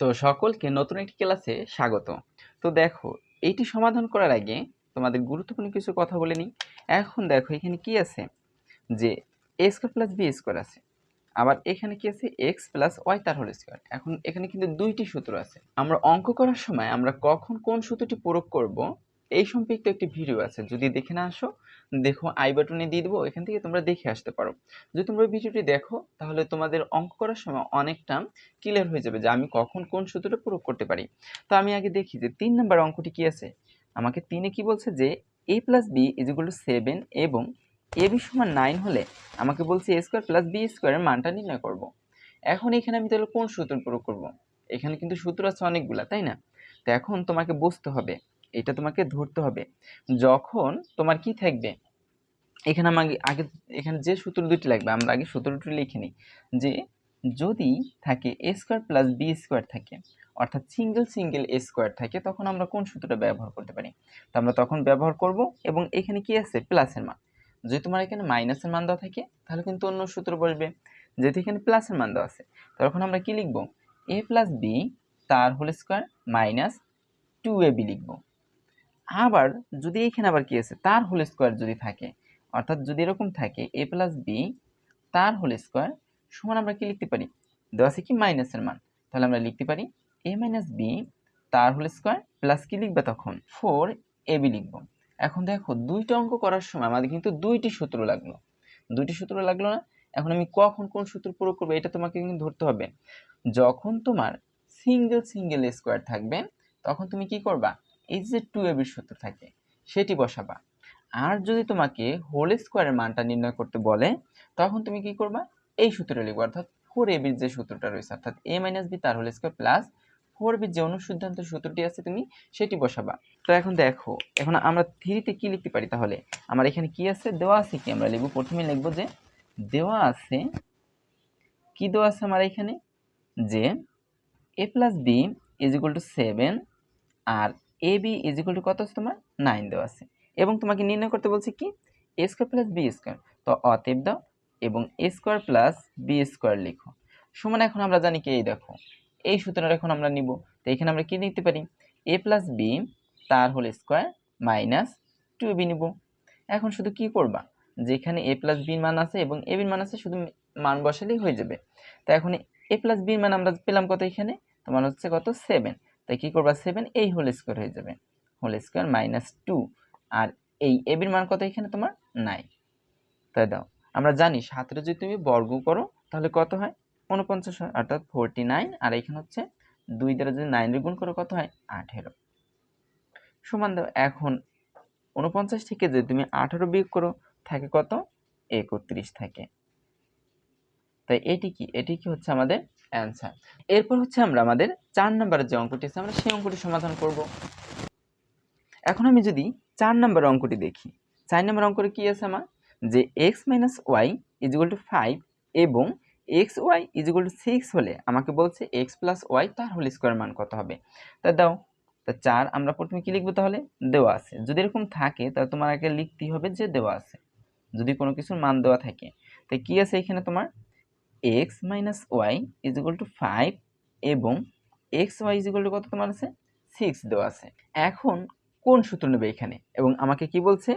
তো সকলকে নতুন একটি ক্লাসে স্বাগত। তো দেখো এইটি সমাধান করার আগে তোমাদের গুরুত্বপূর্ণ কিছু কথা বলে নিই। এখন দেখো, এখানে কি আছে? যে A square plus B square আছে। আবার এখানে কি আছে? এক্স প্লাস ওয়াই তার হোল স্কোয়ার এখন এখানে কিন্তু দুইটি সূত্র আছে। আমরা অঙ্ক করার সময় আমরা কখন কোন সূত্রটি প্রয়োগ করব এই সম্পর্কিত একটি ভিডিও আছে, যদি দেখে না আসো, দেখো আই বাটনে দিয়ে দেবো এখান থেকে তোমরা দেখে আসতে পারো যদি তোমরা ভিডিওটি দেখো, তাহলে তোমাদের অঙ্ক করার সময় অনেকটা ক্লিয়ার হয়ে যাবে যে আমি কখন কোন সূত্রটা প্রয়োগ করতে পারি তো আমি আগে দেখি যে তিন নম্বর অঙ্কটি কি আছে আমাকে তিনে কি বলছে যে A plus B is equal to seven এবং এ বি সমান নাইন হলে আমাকে বলছে এ স্কোয়ার প্লাস বি স্কোয়ারের মানটা নির্ণয় করব। এখন এখানে আমি তাহলে কোন সূত্র প্রয়োগ করব। এখানে কিন্তু সূত্র আছে অনেকগুলা, তাই না তো এখন তোমাকে বুঝতে হবে এটা তোমাকে ধরতে হবে। যখন তোমার কি থাকবে? এখানে আমাকে আগে এখানে যে সূত্র দুটি লাগবে, আমরা আগে সূত্র দুটি লিখে নিই। যে যদি থাকে A square plus B square থাকে, অর্থাৎ সিঙ্গেল সিঙ্গেল এ স্কোয়ার থাকে, তখন আমরা কোন সূত্রটা ব্যবহার করতে পারি? তো আমরা তখন ব্যবহার করব এবং এখানে কি আছে? প্লাসের মান। যদি তোমার এখানে মাইনাসের মান দেওয়া থাকে, তাহলে কিন্তু অন্য সূত্র বসবে। যেহেতু এখানে প্লাসের মান দেওয়া আছে তখন আমরা কি লিখব? এ প্লাস বি তার whole square minus two A B লিখব। আবার যদি এখানে আবার কি আছে? তার হোল স্কোয়ার যদি থাকে, অর্থাৎ যদি এরকম থাকে এ প্লাস বি তার হোল স্কোয়ার সমান আমরা কি লিখতে পারি? দেওয়া আছে কি? মাইনাসের মান। তাহলে আমরা লিখতে পারি এ মাইনাস বি তার হোল স্কোয়ার প্লাস কি লিখবে তখন? ফোর এ বি লিখব। এখন দেখো, দুইটা অঙ্ক করার সময় আমাদের কিন্তু দুইটি সূত্র লাগল। দুইটি সূত্র লাগল না? এখন আমি কখন কোন সূত্র প্রয়োগ করব এটা তোমাকে কিন্তু ধরতে হবে। যখন তোমার সিঙ্গেল সিঙ্গেল স্কোয়ার থাকবে, তখন তুমি কি করবা? এই যে টু এ এবির সূত্র থাকে, সেটি বসাবা। আর যদি তোমাকে হোল স্কোয়ারের মানটা নির্ণয় করতে বলে, তখন তুমি কি করবা? এই সূত্রটা লিখব, অর্থাৎ ফোর এবির যে সূত্রটা রয়েছে, অর্থাৎ এ মাইনাস বি তার হোল স্কোয়ার প্লাস ফোর বির যে অনুসিদ্ধান্ত সূত্রটি আছে তুমি, সেটি বসাবা। তো এখন দেখো, এখন আমরা থ্রিতে কি লিখতে পারি তাহলে? আমার এখানে কি আছে? দেওয়া আছে কি? আমরা লিখব, প্রথমে লিখব যে দেওয়া আছে, কি দেওয়া আছে আমার এখানে? যে A plus B is equal to seven R A B is equal to কত আছে তোমার? নাইন দেওয়া আছে। এবং তোমাকে নির্ণয় করতে বলছে কি? A square plus B square তো অতএব দাও এবং A square plus B square লিখো। সমান এখন আমরা জানি কি? এই দেখো। এই সূত্রটা এখন আমরা নিব। তো এখানে আমরা কি নিতে পারি? এ প্লাস বি তার whole square minus two B নিব। এখন শুধু কি করবা? যেখানে এ প্লাস বির মান আছে এবং এ বির মান আছে, শুধু মান বসালেই হয়ে যাবে। তো এখন এ প্লাস বির মান আমরা পেলাম কত এখানে? তোমার হচ্ছে কত? সেভেন তাই কি করবা? সেভেন এই হোল স্কোয়ার হয়ে যাবে। হোল স্কোয়ার মাইনাস টু আর এই এ বির মান কত এখানে তোমার? নাই তাই দাও। আমরা জানি সাতের যদি তুমি বর্গ করো, তাহলে কত হয়? উনপঞ্চাশ হয়, অর্থাৎ ফোরটি নাইন আর এখানে হচ্ছে দুই দ্বারা যদি নাইন গুণ করো, কত হয়? আঠেরো। সমান দাও, এখন উনপঞ্চাশ থেকে যদি তুমি আঠেরো বিয়োগ করো, থাকে কত? একত্রিশ থাকে। তাই এটি কি এটি কি হচ্ছে আমাদের অ্যান্সার এরপর হচ্ছে আমরা আমাদের চার নম্বরের যে অঙ্কটি আছে, আমরা সেই অঙ্কটি সমাধান করব। এখন আমি যদি চার নম্বর অঙ্কটি দেখি, চার নম্বর অঙ্কটি কি আছে আমার? যে X minus Y is equal to five এবং X Y is equal to six হলে আমাকে বলছে এক্স প্লাস ওয়াই তার হোল স্কোয়ার মান কত হবে? তা দাও, তা চার আমরা প্রথমে কি লিখব তাহলে? দেওয়া আছে। যদি এরকম থাকে তাহলে তোমার আগে লিখতেই হবে যে দেওয়া আছে। যদি কোনো কিছুর মান দেওয়া থাকে তাই কি আছে এখানে তোমার? X minus Y is equal to five এবং X Y is equal to কত তোমার আছে? সিক্স দেওয়া আছে। এখন কোন সূত্র নেবে এখানে? এবং আমাকে কি বলছে?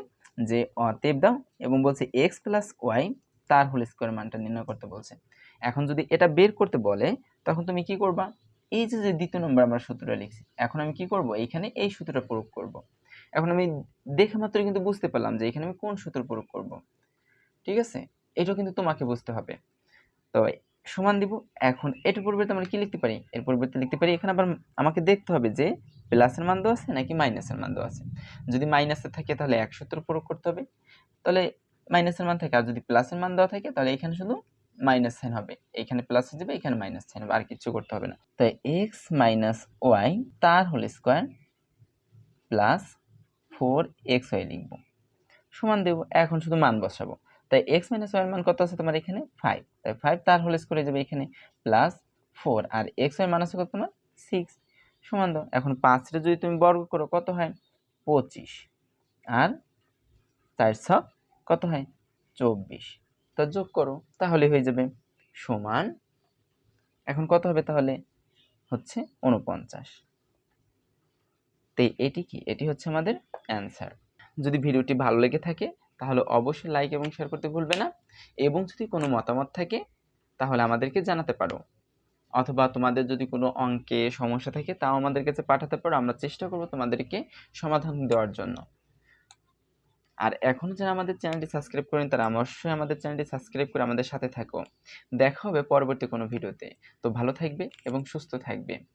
যে অতএব দাও এবং বলছে এক্স প্লাস ওয়াই তার হোল স্কোয়ার মানটা নির্ণয় করতে বলছে। এখন যদি এটা বের করতে বলে, তখন তুমি কি করবা? এই যে যে দ্বিতীয় নম্বর আমরা সূত্রটা লিখছি, এখন আমি কি করব? এইখানে এই সূত্রটা প্রয়োগ করব। এখন আমি দেখে মাত্র কিন্তু বুঝতে পারলাম যে এখানে আমি কোন সূত্র প্রয়োগ করব। ঠিক আছে? এটাও কিন্তু তোমাকে বুঝতে হবে। তো সমান দিব এখন এটার পরিবর্তে আমরা কি লিখতে পারি? এর পরিবর্তে লিখতে পারি, এখানে আবার আমাকে দেখতে হবে যে প্লাসের মান দেওয়া আছে নাকি মাইনাসের মান দেওয়া আছে। যদি মাইনাসে থাকে তাহলে এক সূত্র প্রয়োগ করতে হবে। তাহলে মাইনাসের মান থাকে, আর যদি প্লাসের মান দেওয়া থাকে তাহলে এখানে শুধু মাইনাস সাইন হবে। এখানে প্লাস হয়ে যাবে, এখানে মাইনাস সাইন হবে, আর কিছু করতে হবে না। তাই এক্স মাইনাস ওয়াই তার whole square plus four X Y লিখব। সমান দেবো, এখন শুধু মান বসাবো। তাই এক্স মাইনাস ওয়াই মান কত আছে তোমার এখানে? ফাইভ তাই ফাইভ তার হোল স্কোয়ার যাবে এখানে প্লাস ফোর আর এক্স ওয়াই মান আছে কত তোমার? সিক্স সমান দাও। এখন পাঁচটা যদি তুমি বর্গ করো, কত হয়? পঁচিশ। আর চারশো কত হয়? চব্বিশ। তা যোগ করো, তাহলে হয়ে যাবে সমান, এখন কত হবে তাহলে? হচ্ছে উনপঞ্চাশ তো এটি কি? এটি হচ্ছে আমাদের অ্যান্সার যদি ভিডিওটি ভালো লেগে থাকে তাহলে অবশ্যই লাইক এবং শেয়ার করতে ভুলবে না। এবং যদি কোনো মতামত থাকে, তাহলে আমাদেরকে জানাতে পারো। অথবা তোমাদের যদি কোনো অঙ্কে সমস্যা থাকে, তাও আমাদের কাছে পাঠাতে পারো। আমরা চেষ্টা করব তোমাদেরকে সমাধান দেওয়ার জন্য। আর এখনও যারা আমাদের চ্যানেলটি সাবস্ক্রাইব করেন, তারা অবশ্যই আমাদের চ্যানেলটি সাবস্ক্রাইব করে আমাদের সাথে থাকো। দেখা হবে পরবর্তী কোনো ভিডিওতে। তো ভালো থাকবে এবং সুস্থ থাকবে।